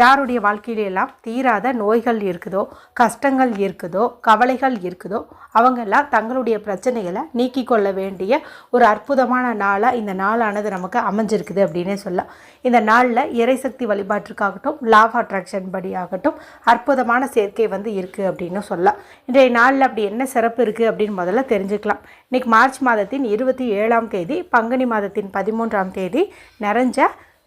யாருடைய வாழ்க்கையிலெல்லாம் தீராத நோய்கள் இருக்குதோ கஷ்டங்கள் இருக்குதோ கவலைகள் இருக்குதோ அவங்கெல்லாம் தங்களுடைய பிரச்சனைகளை நீக்கி கொள்ள வேண்டிய ஒரு அற்புதமான நாளாக இந்த நாளானது நமக்கு அமைஞ்சிருக்குது அப்படின்னே சொல்லலாம். இந்த நாளில் இறைசக்தி வழிபாட்டிற்காகட்டும் லாவ் அட்ராக்ஷன் படி ஆகட்டும் அற்புதமான சேர்க்கை வந்து இருக்குது அப்படின்னு சொல்லலாம். இன்றைய நாளில் அப்படி என்ன சிறப்பு இருக்குது அப்படின்னு முதல்ல தெரிஞ்சுக்கலாம். இன்றைக்கி மார்ச் மாதத்தின் இருபத்தி ஏழாம் தேதி பங்குனி மாதத்தின் பதிமூன்றாம் தேதி நிறைஞ்ச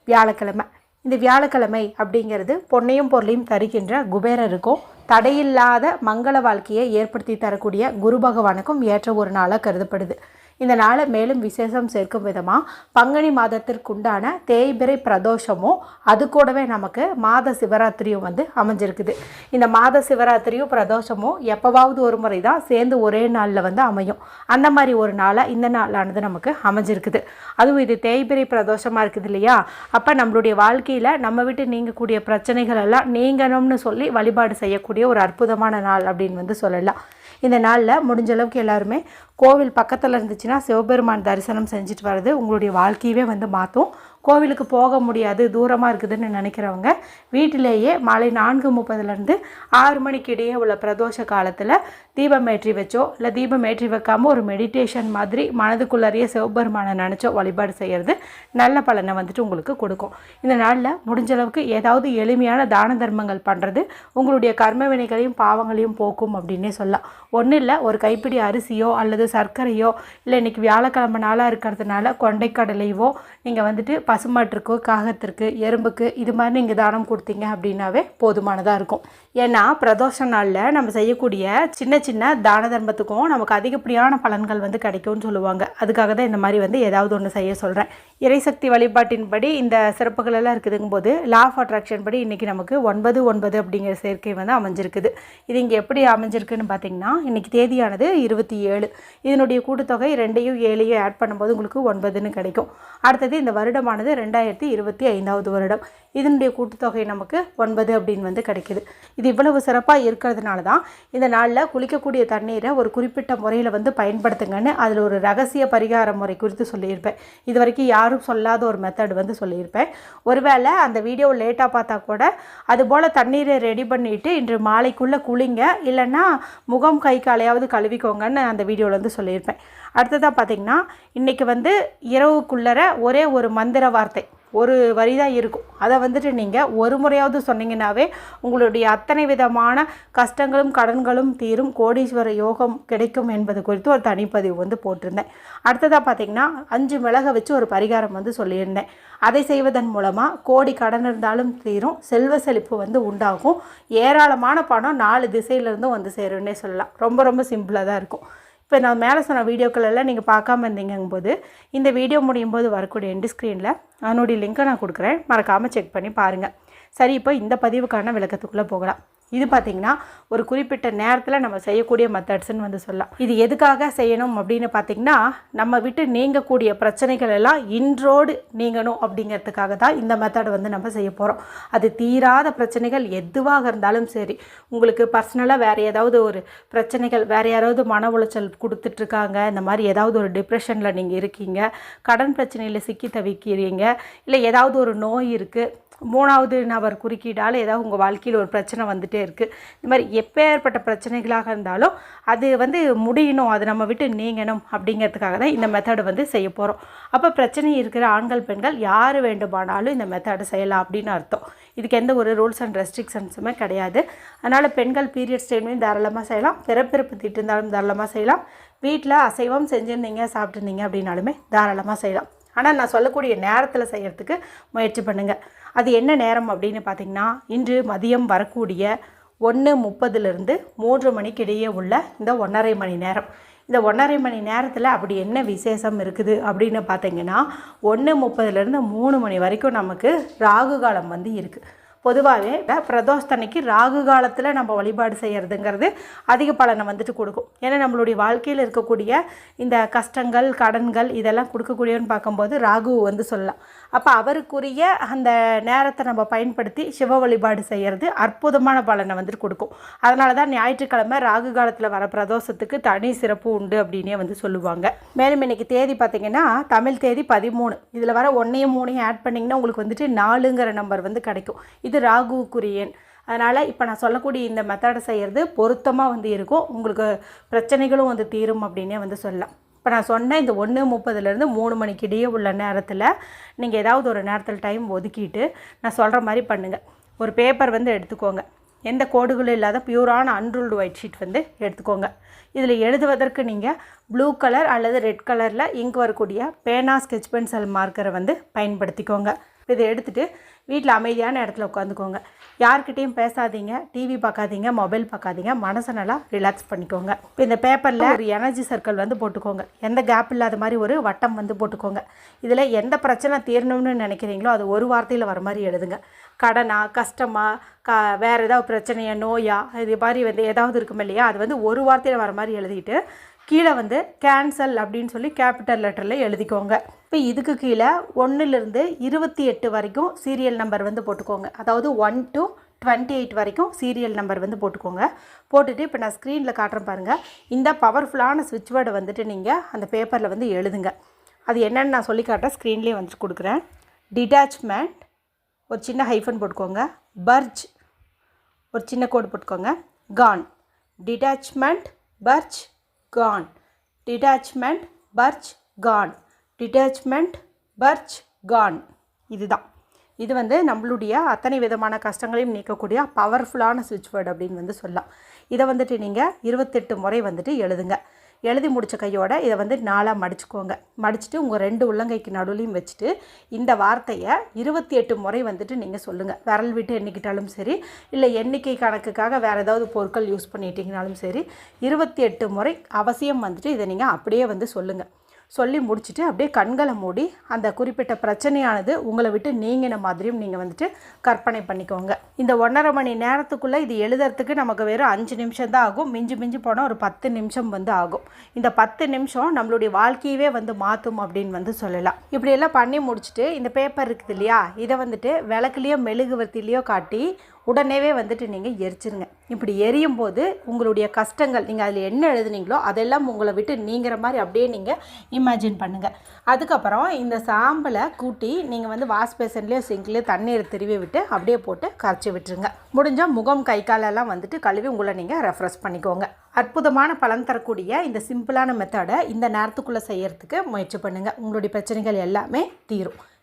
வியாழக்கிழமை. இந்த வியாழக்கிழமை அப்படிங்கிறது பொன்னையும் பொருளையும் தருகின்ற குபேரருக்கும் தடையில்லாத மங்கள வாழ்க்கையை ஏற்படுத்தி தரக்கூடிய குரு பகவானுக்கும் ஏற்ற ஒரு நாளாக கருதப்படுது. இந்த நாளை மேலும் விசேஷம் சேர்க்கும் விதமாக பங்குனி மாதத்திற்குண்டான தேய்பிறை பிரதோஷமும் அது கூடவே நமக்கு மாத சிவராத்திரியும் வந்து அமைஞ்சிருக்குது. இந்த மாத சிவராத்திரியும் பிரதோஷமும் எப்போவாவது ஒரு முறை தான் சேர்ந்து ஒரே நாளில் வந்து அமையும். அந்த மாதிரி ஒரு நாளாக இந்த நாளானது நமக்கு அமைஞ்சிருக்குது. அதுவும் இது தேய்பிறை பிரதோஷமாக இருக்குது இல்லையா? அப்போ நம்மளுடைய வாழ்க்கையில் நம்ம விட்டு நீங்கக்கூடிய பிரச்சனைகள் எல்லாம் நீங்கணும்னு சொல்லி வழிபாடு செய்யக்கூடிய ஒரு அற்புதமான நாள் அப்படின்னு வந்து சொல்லலாம். இந்த நாளில் முடிஞ்ச அளவுக்கு எல்லாருமே கோவில் பக்கத்தில் இருந்துச்சுன்னா சிவபெருமான் தரிசனம் செஞ்சுட்டு வர்றது உங்களுடைய வாழ்க்கையவே வந்து மாற்றும் கோவிலுக்கு போக முடியாது தூரமாக இருக்குதுன்னு நினைக்கிறவங்க வீட்டிலேயே மாலை நான்கு முப்பதுலேருந்து ஆறு மணிக்கு இடையே உள்ள பிரதோஷ காலத்தில் தீபம் ஏற்றி வச்சோ இல்லை தீபம் ஏற்றி வைக்காமல் ஒரு மெடிடேஷன் மாதிரி மனதுக்குள்ளறிய சிவபெருமானை நினச்சோ வழிபாடு செய்கிறது நல்ல பலனை வந்துட்டு உங்களுக்கு கொடுக்கும். இந்த நாளில் முடிஞ்ச அளவுக்கு ஏதாவது எளிமையான தான தர்மங்கள் பண்ணுறது உங்களுடைய கர்ம வினைகளையும் பாவங்களையும் போக்கும் அப்படின்னே சொல்லலாம். ஒன்றும் இல்லை ஒரு கைப்பிடி அரிசியோ அல்லது சர்க்கரையோ இல்லை இன்றைக்கி வியாழக்கிழமை நாளாக இருக்கிறதுனால கொண்டைக்கடலையோ நீங்கள் வந்துட்டு பசுமாட்டிற்கோ காகத்திற்கு எறும்புக்கு இது மாதிரி நீங்கள் தானம் கொடுத்தீங்க அப்படின்னாவே போதுமானதாக இருக்கும். ஏன்னா பிரதோஷ நாளில் நம்ம செய்யக்கூடிய சின்ன சின்ன தான தர்மத்துக்கும் நமக்கு அதிகப்படியான பலன்கள் வந்து கிடைக்கும்னு சொல்லுவாங்க. அதுக்காக தான் இந்த மாதிரி வந்து ஏதாவது ஒன்று செய்ய சொல்கிறேன் இறைசக்தி வழிபாட்டின்படி இந்த சிறப்புகள் எல்லாம் இருக்குதுங்கும் போது லா ஆஃப் அட்ராக்ஷன் படி இன்றைக்கி நமக்கு ஒன்பது ஒன்பது அப்படிங்கிற சேர்க்கை வந்து அமைஞ்சிருக்குது. இது இங்கே எப்படி அமைஞ்சிருக்குன்னு பார்த்தீங்கன்னா இன்றைக்கி தேதியானது இருபத்தி ஏழு. இதனுடைய கூட்டுத்தொகை ரெண்டையும் ஏழையும் ஆட் பண்ணும்போது உங்களுக்கு ஒன்பதுன்னு கிடைக்கும். அடுத்தது இந்த ஆனது ரெண்டாயிரத்தி இருபத்தி ஐந்தாவது வருடம். இதனுடைய கூட்டுத்தொகை நமக்கு ஒன்பது அப்படின்னு வந்து கிடைக்கிது. இது இவ்வளவு சிறப்பாக இருக்கிறதுனால தான் இந்த நாளில் குளிக்கக்கூடிய தண்ணீரை ஒரு குறிப்பிட்ட முறையில் வந்து பயன்படுத்துங்கன்னு அதில் ஒரு ரகசிய பரிகார முறை குறித்து சொல்லியிருப்பேன். இது வரைக்கும் யாரும் சொல்லாத ஒரு மெத்தட் வந்து சொல்லியிருப்பேன். ஒருவேளை அந்த வீடியோ லேட்டாக பார்த்தா கூட அதுபோல் தண்ணீரை ரெடி பண்ணிவிட்டு இன்று மாலைக்குள்ளே குளிங்க இல்லைன்னா முகம் கை காலையாவது கழுவிக்கோங்கன்னு அந்த வீடியோவில் வந்து சொல்லியிருப்பேன். அடுத்ததாக பார்த்தீங்கன்னா இன்றைக்கி வந்து இரவுக்குள்ளர ஒரே ஒரு மந்திர வார்த்தை. ஒரு வரி தான் இருக்கும். அதை வந்துட்டு நீங்கள் ஒரு முறையாவது சொன்னீங்கன்னாவே உங்களுடைய அத்தனை விதமான கஷ்டங்களும் கடன்களும் தீரும். கோடீஸ்வர யோகம் கிடைக்கும் என்பது குறித்து ஒரு தனிப்பதிவு வந்து போட்டிருந்தேன். அடுத்ததாக பார்த்தீங்கன்னா அஞ்சு மிளகை வச்சு ஒரு பரிகாரம் வந்து சொல்லியிருந்தேன். அதை செய்வதன் மூலமாக கோடி கடன் இருந்தாலும் தீரும் செல்வ செழிப்பு வந்து உண்டாகும். ஏராளமான பணம் நாலு திசையிலேருந்தும் வந்து சேரும்னே சொல்லலாம். ரொம்ப ரொம்ப சிம்பிளாக தான் இருக்கும். இப்போ நான் மேலே சொன்ன வீடியோக்கள் எல்லாம் நீங்கள் பார்க்காம இருந்தீங்கும் போது இந்த வீடியோ முடியும் போது வரக்கூடிய எண்டு ஸ்க்ரீனில் அதனுடைய லிங்க்கை நான் கொடுக்குறேன். மறக்காமல் செக் பண்ணி பாருங்கள் சரி இப்போ இந்த பதிவுக்கான விளக்கத்துக்குள்ளே போகலாம். இது பார்த்திங்கன்னா ஒரு குறிப்பிட்ட நேரத்தில் நம்ம செய்யக்கூடிய மெத்தட்ஸ்ன்னு வந்து சொல்லலாம். இது எதுக்காக செய்யணும் அப்படின்னு பார்த்திங்கன்னா நம்ம விட்டு நீங்கக்கூடிய பிரச்சனைகள் எல்லாம் இன்றோடு நீங்கணும் அப்படிங்கிறதுக்காக தான் இந்த மெத்தட் வந்து நம்ம செய்ய போகிறோம் அது தீராத பிரச்சனைகள் எதுவாக இருந்தாலும் சரி உங்களுக்கு பர்சனலாக வேறு ஏதாவது ஒரு பிரச்சனைகள் வேறு யாராவது மன உளைச்சல் கொடுத்துட்ருக்காங்க இந்த மாதிரி ஏதாவது ஒரு டிப்ரெஷனில் நீங்கள் இருக்கீங்க கடன் பிரச்சனையில் சிக்கி தவிக்கிறீங்க இல்லை ஏதாவது ஒரு நோய் இருக்குது மூணாவது நபர் குறுக்கீடால் ஏதாவது உங்கள் வாழ்க்கையில் ஒரு பிரச்சனை வந்துகிட்டே இருக்குது இந்த மாதிரி எப்பேற்பட்ட பிரச்சனைகளாக இருந்தாலும் அது வந்து முடியணும் அது நம்ம விட்டு நீங்கணும் அப்படிங்கிறதுக்காக தான் இந்த மெத்தடு வந்து செய்ய போகிறோம் அப்போ பிரச்சனை இருக்கிற ஆண்கள் பெண்கள் யார் வேண்டுமானாலும் இந்த மெத்தடை செய்யலாம் அப்படின்னு அர்த்தம். இதுக்கு எந்த ஒரு ரூல்ஸ் அண்ட் ரெஸ்ட்ரிக்ஷன்ஸுமே கிடையாது. அதனால் பெண்கள் பீரியட்ஸ் டைம்லையும் தாராளமாக செய்யலாம். பிறப்பிறப்பு திட்டு இருந்தாலும் தாராளமாக செய்யலாம். வீட்டில் அசைவம் செஞ்சுருந்தீங்க சாப்பிட்ருந்தீங்க அப்படின்னாலுமே தாராளமாக செய்யலாம். ஆனால் நான் சொல்லக்கூடிய நேரத்தில் செய்கிறதுக்கு முயற்சி பண்ணுங்கள் அது என்ன நேரம் அப்படின்னு பார்த்தீங்கன்னா இன்று மதியம் வரக்கூடிய ஒன்று முப்பதுலேருந்து மூன்று மணிக்கு இடையே உள்ள இந்த ஒன்றரை மணி நேரம். இந்த ஒன்றரை மணி நேரத்தில் அப்படி என்ன விசேஷம் இருக்குது அப்படின்னு பார்த்தீங்கன்னா ஒன்று முப்பதுலேருந்து மூணு மணி வரைக்கும் நமக்கு ராகு காலம் வந்து இருக்குது பொதுவாகவே பிரதோஷத்தன்னைக்கு ராகு காலத்தில் நம்ம வழிபாடு செய்கிறதுங்கிறது அதிக பலனை வந்துட்டு கொடுக்கும். ஏன்னா நம்மளுடைய வாழ்க்கையில் இருக்கக்கூடிய இந்த கஷ்டங்கள் கடன்கள் இதெல்லாம் கொடுக்கக்கூடியன்னு பார்க்கும்போது ராகு வந்து சொல்லலாம். அப்போ அவருக்குரிய அந்த நேரத்தை நம்ம பயன்படுத்தி சிவ வழிபாடு செய்கிறது அற்புதமான பலனை வந்துட்டு கொடுக்கும். அதனால தான் ஞாயிற்றுக்கிழமை ராகு காலத்தில் வர பிரதோஷத்துக்கு தனி சிறப்பு உண்டு அப்படின்னே வந்து சொல்லுவாங்க. மேலும் இன்னைக்கு தேதி பார்த்தீங்கன்னா தமிழ் தேதி பதிமூணு. இதில் வர ஒன்றையும் மூணையும் ஆட் பண்ணிங்கன்னா உங்களுக்கு வந்துட்டு நாலுங்கிற நம்பர் வந்து கிடைக்கும். இது ராகுக்குரியன் அதனால் இப்போ நான் சொல்லக்கூடிய இந்த மெத்தடை செய்கிறது பொருத்தமாக வந்து இருக்கும். உங்களுக்கு பிரச்சனைகளும் வந்து தீரும் அப்படின்னே வந்து சொல்லலாம். இப்போ நான் சொன்ன இந்த ஒன்று முப்பதுலேருந்து மூணு மணிக்கு இடையே உள்ள நேரத்தில் நீங்கள் ஏதாவது ஒரு நேரத்தில் டைம் ஒதுக்கிட்டு நான் சொல்கிற மாதிரி பண்ணுங்கள் ஒரு பேப்பர் வந்து எடுத்துக்கோங்க. எந்த கோடுகளும் இல்லாத பியூரான அன்ரூல்டு ஒயிட் ஷீட் வந்து எடுத்துக்கோங்க. இதில் எழுதுவதற்கு நீங்கள் ப்ளூ கலர் அல்லது ரெட் கலரில் இங்க் வரக்கூடிய பேனா ஸ்கெச் பென்சில் மார்க்கரை வந்து பயன்படுத்திக்கோங்க. இதை எடுத்துகிட்டு வீட்டில் அமைதியான இடத்துல உட்காந்துக்கோங்க. யார்கிட்டேயும் பேசாதீங்க டிவி பார்க்காதீங்க மொபைல் பார்க்காதீங்க மனசை நல்லா ரிலாக்ஸ் பண்ணிக்கோங்க. இப்போ இந்த பேப்பரில் ஒரு எனர்ஜி சர்க்கிள் வந்து போட்டுக்கோங்க. எந்த கேப் இல்லாத மாதிரி ஒரு வட்டம் வந்து போட்டுக்கோங்க. இதில் எந்த பிரச்சனை தீரணும்னு நினைக்கிறீங்களோ அது ஒரு வார்த்தையில் வர மாதிரி எழுதுங்க. கடனா கஷ்டமா க வேறு ஏதாவது பிரச்சனையா நோயா இது மாதிரி வந்து ஏதாவது இருக்கும் இல்லையா அது வந்து ஒரு வார்த்தையில் வர மாதிரி எழுதிட்டு கீழே வந்து கேன்சல் அப்படின்னு சொல்லி கேபிட்டல் லெட்டரில் எழுதிக்கோங்க. இப்போ இதுக்கு கீழே ஒன்றுலேருந்து இருபத்தி எட்டு வரைக்கும் சீரியல் நம்பர் வந்து போட்டுக்கோங்க. அதாவது ஒன் டு டுவெண்ட்டி எயிட் வரைக்கும் சீரியல் நம்பர் வந்து போட்டுக்கோங்க. போட்டுட்டு இப்போ நான் ஸ்க்ரீனில் காட்டுறேன் பாருங்கள் இந்த பவர்ஃபுல்லான ஸ்விட்ச் வேர்டை வந்துட்டு நீங்கள் அந்த பேப்பரில் வந்து எழுதுங்க. அது என்னென்னு நான் சொல்லி காட்டுறேன். ஸ்க்ரீன்லேயே வந்துட்டு கொடுக்குறேன். டிட்டாச்மெண்ட் ஒரு சின்ன ஹைஃபன் போட்டுக்கோங்க. பர்ஜ் ஒரு சின்ன கோடு போட்டுக்கோங்க. கான் டிட்டாச்மெண்ட் பர்ஜ் கான் டிட்டாச்மெண்ட் பர்ஜ் கான் டிட்டாச்மெண்ட் பர்ஜ் கான் இதுதான். இது வந்து நம்மளுடைய அத்தனை விதமான கஷ்டங்களையும் நீக்கக்கூடிய பவர்ஃபுல்லான சுவிட்ச் வேர்டு அப்படின்னு வந்து சொல்லலாம். இதை வந்துட்டு நீங்கள் இருபத்தெட்டு முறை வந்துட்டு எழுதுங்க. எழுதி முடித்த கையோட இதை வந்து நாளாக மடிச்சுக்கோங்க. மடிச்சுட்டு உங்கள் ரெண்டு உள்ளங்கைக்கு நடுவுலையும் வச்சுட்டு இந்த வார்த்தையை இருபத்தி எட்டு முறை வந்துட்டு நீங்கள் சொல்லுங்கள் விரல் விட்டு எண்ணிக்கிட்டாலும் சரி இல்லை எண்ணிக்கை கணக்குக்காக வேறு ஏதாவது பொருட்கள் யூஸ் பண்ணிட்டீங்கனாலும் சரி இருபத்தி எட்டு முறை அவசியம் வந்துட்டு இதை நீங்கள் அப்படியே வந்து சொல்லுங்கள் சொல்லி முடிச்சுட்டு அப்படியே கண்களை மூடி அந்த குறிப்பிட்ட பிரச்சனையானது உங்களை விட்டு நீங்கின மாதிரியும் நீங்கள் வந்துட்டு கற்பனை பண்ணிக்கோங்க. இந்த ஒன்றரை மணி நேரத்துக்குள்ளே இது எழுதுறதுக்கு நமக்கு வெறும் அஞ்சு நிமிஷம் தான் ஆகும். மிஞ்சி மிஞ்சி போனால் ஒரு பத்து நிமிஷம் வந்து ஆகும். இந்த பத்து நிமிஷம் நம்மளுடைய வாழ்க்கையவே வந்து மாற்றும் அப்படின்னு வந்து சொல்லலாம். இப்படியெல்லாம் பண்ணி முடிச்சுட்டு இந்த பேப்பர் இருக்குது இல்லையா? இதை வந்துட்டு விளக்குலேயோ மெழுகுவர்த்திலேயோ காட்டி உடனேவே வந்துட்டு நீங்கள் எரிச்சிருங்க. இப்படி எரியும் போது உங்களுடைய கஷ்டங்கள் நீங்கள் அதில் என்ன எழுதுனீங்களோ அதெல்லாம் உங்களை விட்டு நீங்கிற மாதிரி அப்படியே நீங்கள் இமேஜின் பண்ணுங்கள் அதுக்கப்புறம் இந்த சாம்பலை கூட்டி நீங்கள் வந்து வாஷ் பேசன்லேயோ சிங்க்லேயோ தண்ணீர் திருவி விட்டு அப்படியே போட்டு கரைச்சி விட்டுருங்க. முடிஞ்சால் முகம் கை காலெல்லாம் வந்துட்டு கழுவி உங்களை நீங்கள் ரெஃப்ரெஷ் பண்ணிக்கோங்க. அற்புதமான பலன் தரக்கூடிய இந்த சிம்பிளான மெத்தடை இந்த நேரத்துக்குள்ளே செய்கிறதுக்கு முயற்சி பண்ணுங்கள் உங்களுடைய பிரச்சனைகள் எல்லாமே தீரும்.